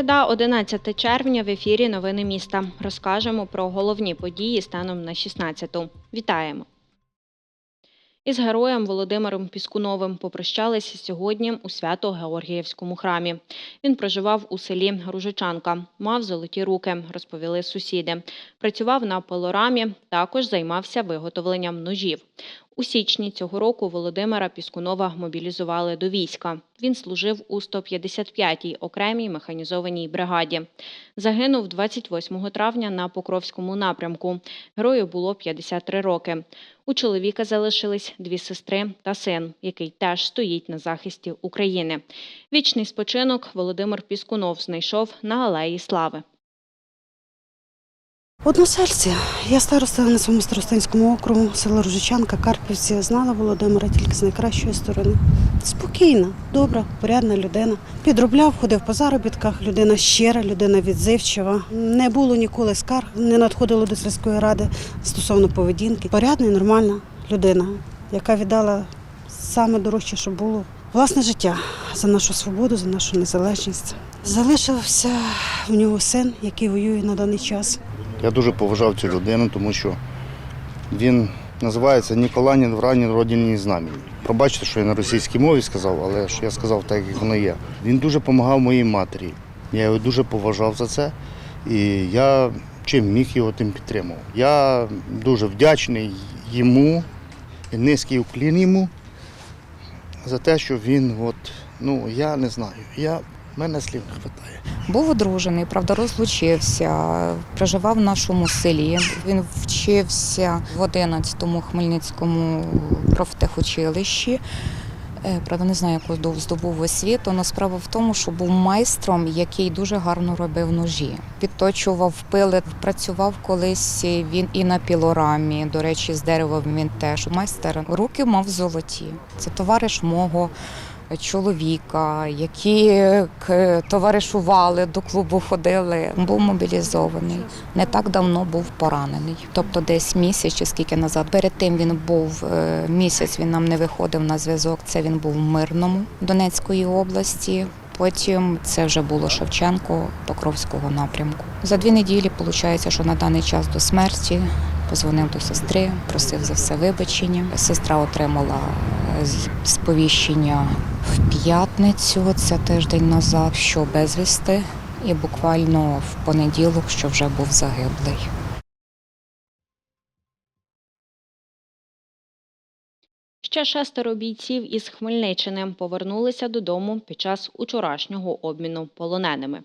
Середа, 11 червня в ефірі Новини міста. Розкажемо про головні події станом на 16-ту. Вітаємо! Із героєм Володимиром Піскуновим попрощалися сьогодні у Свято-Георгіївському храмі. Він проживав у селі Гружичанка, мав золоті руки, розповіли сусіди. Працював на пилорамі, також займався виготовленням ножів. У січні цього року Володимира Піскунова мобілізували до війська. Він служив у 155-й окремій механізованій бригаді. Загинув 28 травня на Покровському напрямку. Герою було 53 роки. У чоловіка залишились дві сестри та син, який теж стоїть на захисті України. Вічний спочинок Володимир Піскунов знайшов на алеї Слави. Односельці. Я староста на своєму старостинському округу, село Ружичанка, Карпівці. Знала Володимира тільки з найкращої сторони. Спокійна, добра, порядна людина. Підробляв, ходив по заробітках. Людина щира, людина відзивчива. Не було ніколи скарг, не надходило до сільської ради стосовно поведінки. Порядна і нормальна людина, яка віддала саме дорожче, що було. Власне життя за нашу свободу, за нашу незалежність. Залишився в нього син, який воює на даний час. Я дуже поважав цю людину, тому що він називається Ніколанін в ранній родині знамені. Пробачте, що я на російській мові сказав, але ж я сказав так, як воно є. Він дуже допомагав моїй матері. Я його дуже поважав за це. І я чим міг його тим підтримував. Я дуже вдячний йому і низький уклін йому за те, що він, от, ну я не знаю, я, мене слів не вистачає. Був одружений, правда, розлучився, проживав в нашому селі. Він вчився в 11-му Хмельницькому профтехучилищі. Е, Правда, не знаю, яку здоб- здобув освіту, але справа в тому, що був майстром, який дуже гарно робив ножі. Підточував пили, працював колись він і на пілорамі. До речі, з деревом він теж майстер. Руки мав золоті. Це товариш мого чоловіка, які товаришували до клубу, ходили. Був мобілізований. Не так давно був поранений. Тобто десь місяць чи скільки назад. Перед тим він був е, місяць, він нам не виходив на зв'язок. Це він був в Мирному Донецької області. Потім це вже було Шевченко Покровського напрямку. За дві неділі виходить, що на даний час до смерті позвонив до сестри, просив за все вибачення. Сестра отримала е, сповіщення в п'ятницю, це тиждень назад, що безвісти, і буквально в понеділок, що вже був загиблий. Ще шестеро бійців із Хмельниччини повернулися додому під час учорашнього обміну полоненими.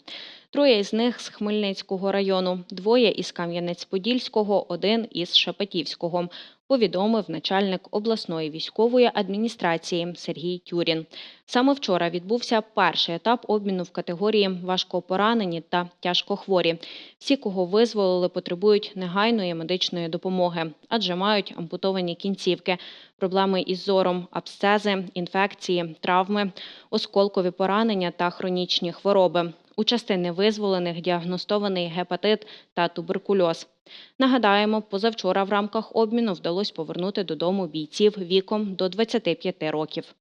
Троє з них з Хмельницького району, двоє із Кам'янець-Подільського, один із Шепетівського, повідомив начальник обласної військової адміністрації Сергій Тюрін. Саме вчора відбувся перший етап обміну в категорії важкопоранені та тяжкохворі. Всі, кого визволили, потребують негайної медичної допомоги, адже мають ампутовані кінцівки, проблеми із зором, абсцези, інфекції, травми, осколкові поранення та хронічні хвороби. У частини визволених діагностований гепатит та туберкульоз. Нагадаємо, позавчора в рамках обміну вдалося повернути додому бійців віком до 25 років.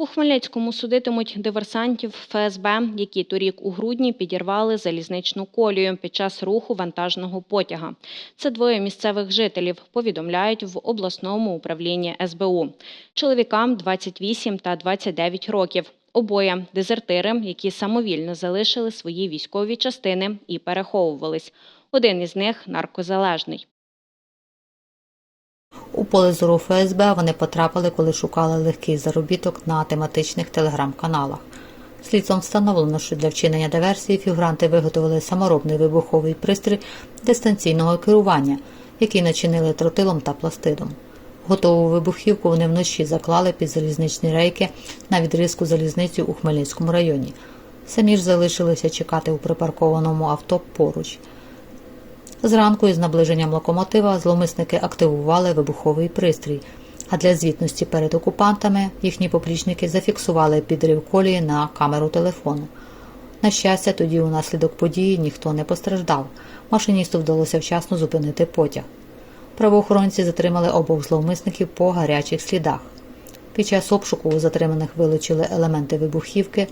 У Хмельницькому судитимуть диверсантів ФСБ, які торік у грудні підірвали залізничну колію під час руху вантажного потяга. Це двоє місцевих жителів, повідомляють в обласному управлінні СБУ. Чоловікам 28 та 29 років. Обоє дезертири, які самовільно залишили свої військові частини і переховувались. Один із них наркозалежний. У поле зору ФСБ вони потрапили, коли шукали легкий заробіток на тематичних телеграм-каналах. Слідством встановлено, що для вчинення диверсії фігуранти виготовили саморобний вибуховий пристрій дистанційного керування, який начинили тротилом та пластидом. Готову вибухівку вони вночі заклали під залізничні рейки на відрізку залізниці у Хмельницькому районі. Самі ж залишилися чекати у припаркованому авто поруч. Зранку із наближенням локомотива зловмисники активували вибуховий пристрій, а для звітності перед окупантами їхні поплічники зафіксували підрив колії на камеру телефону. На щастя, тоді унаслідок події ніхто не постраждав. Машиністу вдалося вчасно зупинити потяг. Правоохоронці затримали обох зловмисників по гарячих слідах. Під час обшуку затриманих вилучили елементи вибухівки,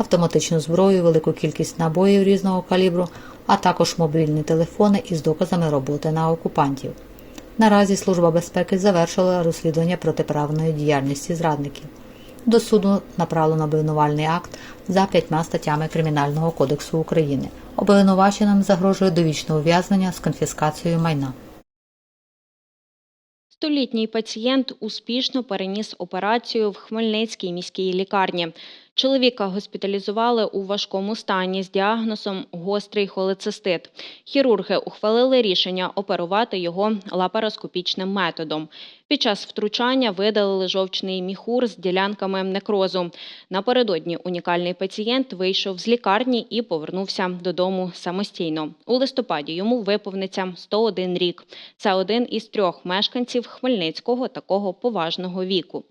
автоматичну зброю, велику кількість набоїв різного калібру, а також мобільні телефони із доказами роботи на окупантів. Наразі Служба безпеки завершила розслідування протиправної діяльності зрадників. До суду направлено обвинувальний акт за п'ятьма статтями Кримінального кодексу України. Обвинуваченим загрожує довічне ув'язнення з конфіскацією майна. Столітній пацієнт успішно переніс операцію в Хмельницькій міській лікарні. Чоловіка госпіталізували у важкому стані з діагнозом гострий холецистит. Хірурги ухвалили рішення оперувати його лапароскопічним методом. Під час втручання видалили жовчний міхур з ділянками некрозу. Напередодні унікальний пацієнт вийшов з лікарні і повернувся додому самостійно. У листопаді йому виповниться 101 рік. Це один із трьох мешканців Хмельницького такого поважного віку.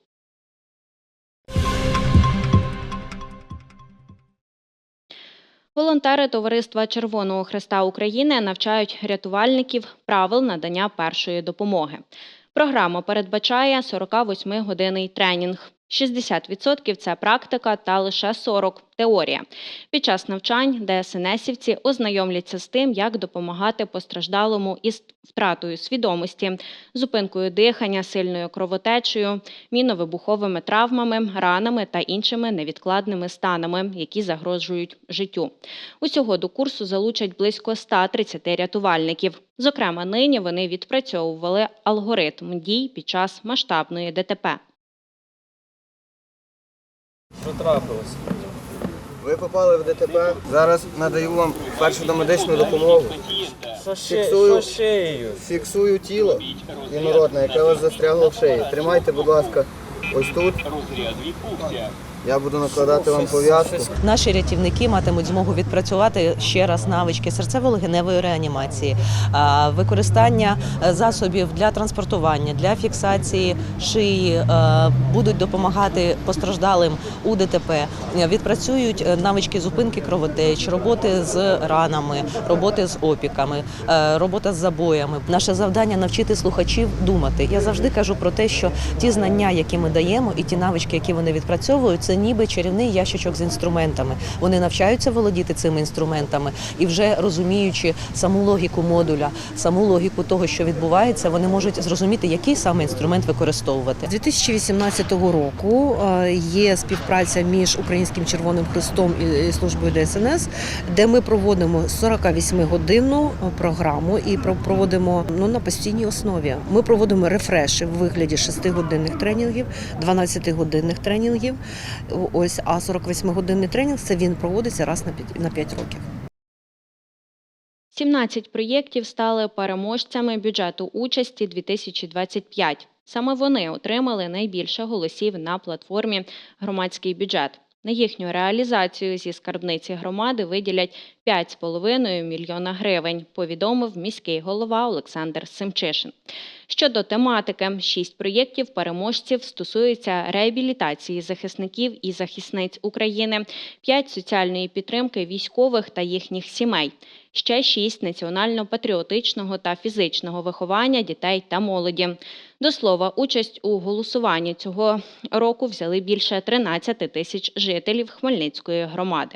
Волонтери Товариства Червоного Хреста України навчають рятувальників правил надання першої допомоги. Програма передбачає 48-годинний тренінг. 60% – це практика та лише 40% – теорія. Під час навчань ДСНСівці ознайомляться з тим, як допомагати постраждалому із втратою свідомості, зупинкою дихання, сильною кровотечею, міновибуховими травмами, ранами та іншими невідкладними станами, які загрожують життю. Усього до курсу залучать близько 130 рятувальників. Зокрема, нині вони відпрацьовували алгоритм дій під час масштабної ДТП. Що трапилося? Ви попали в ДТП. Зараз надаю вам першу домедичну допомогу. Що ще, Фіксую. що шиєю? Фіксую тіло інородне, яке вас застрягло в шиї. Тримайте, будь ласка, ось тут. Я буду накладати вам пов'язку. Наші рятівники матимуть змогу відпрацювати ще раз навички серцево-легеневої реанімації, використання е, засобів для транспортування, для фіксації шиї, е, будуть допомагати постраждалим у ДТП, відпрацюють е, навички зупинки кровотеч, роботи з ранами, роботи з опіками, робота з забоями. Наше завдання навчити слухачів думати. Я завжди кажу про те, що ті знання, які ми даємо, і ті навички, які вони відпрацьовують, це ніби чарівний ящичок з інструментами. Вони навчаються володіти цими інструментами і вже розуміючи саму логіку модуля, саму логіку того, що відбувається, вони можуть зрозуміти, який саме інструмент використовувати. З 2018 року е, є співпраця між Українським Червоним Христом і службою ДСНС, де ми проводимо 48-годинну програму і про- проводимо ну, на постійній основі. Ми проводимо рефреші в вигляді 6-годинних тренінгів, 12-годинних тренінгів. Ось а 48-годинний тренінг це він проводиться раз на 5, на 5 років. 17 проєктів стали переможцями бюджету участі 2025. Саме вони отримали найбільше голосів на платформі Громадський бюджет. На їхню реалізацію зі скарбниці громади виділять 5,5 мільйона гривень, повідомив міський голова Олександр Семчишин. Щодо тематики, шість проєктів переможців стосуються реабілітації захисників і захисниць України, п'ять соціальної підтримки військових та їхніх сімей, ще шість національно-патріотичного та фізичного виховання дітей та молоді. До слова, участь у голосуванні цього року взяли більше 13 тисяч жителів Хмельницької громади.